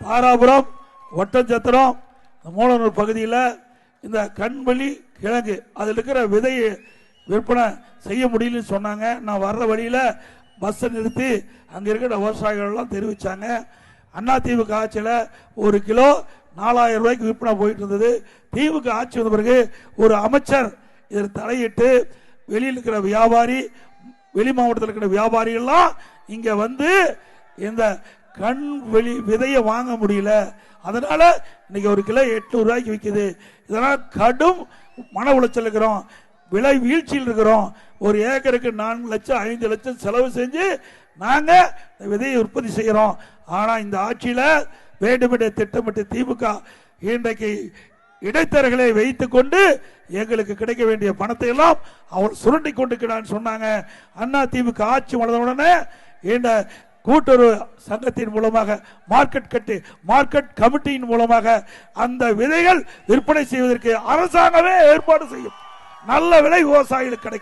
தாராபுரம் ஒட்டஞ்சத்திரம் மூலனூர் பகுதியில் இந்த கண்வழி கிழங்கு அதில் இருக்கிற விதையை விற்பனை செய்ய முடியலன்னு சொன்னாங்க. நான் வர்ற வழியில் பஸ்ஸை நிறுத்தி அங்கே இருக்கிற விவசாயிகள்லாம் தெரிவித்தாங்க அண்ணா தீவுக்கு ஆட்சியில் ஒரு கிலோ நாலாயிரம் ரூபாய்க்கு விற்பனை போயிட்டு இருந்தது. திமுக ஆட்சி வந்த பிறகு ஒரு அமைச்சர் இதில் தலையிட்டு வெளியில் இருக்கிற வியாபாரி வெளி மாவட்டத்தில் இருக்கிற வியாபாரிகள்லாம் இங்கே வந்து இந்த கண் வெளி விதையை வாங்க முடியல. அதனால இன்னைக்கு ஒரு கிலோ எட்நூறு ரூபாய்க்கு விற்குது இதனால் கடும் மன உளைச்சல் இருக்கிறோம். விலை வீழ்ச்சியில் இருக்கிறோம். ஒரு ஏக்கருக்கு நான்கு லட்சம் ஐந்து லட்சம் செலவு செஞ்சு நாங்கள் இந்த விதையை உற்பத்தி செய்கிறோம் ஆனால் இந்த ஆட்சியில் வேண்டுமென்ற திட்டமிட்டு திமுக இன்றைக்கு இடைத்தரகளை வைத்து கொண்டு எங்களுக்கு கிடைக்க வேண்டிய பணத்தை எல்லாம் அவர் சுரண்டி கொண்டிருக்கிறான்னு சொன்னாங்க. அண்ணா திமுக ஆட்சி வளர்ந்த உடனே இந்த கூட்டுறவு சங்கத்தின் மூலமாக மார்க்கெட் கட்டி மார்க்கெட் கமிட்டியின் மூலமாக அந்த விதைகள் விற்பனை செய்வதற்கு அரசாங்கமே ஏற்பாடு செய்யும். நல்ல விலை விவசாயிகளுக்கு கிடைக்கும்.